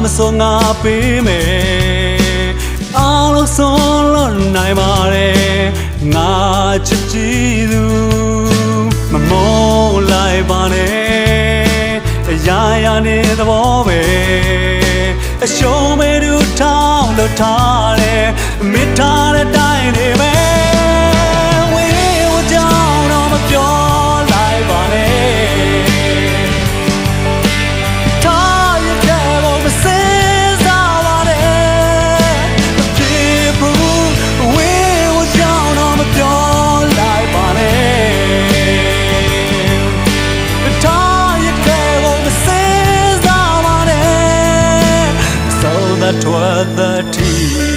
ခြင်းမူဘာမစောငါပေးမယ်အားလုံးဆုံးလို့နိုင်ပါတယ်ငါချစ်ကြည်သူမမောလိုက်ပါနဲ့အရာရာနေသဘောပဲအရှုံးမဲသူထောင်းလို့ထားတယ်မိထားတဲ့တို toi, the tea.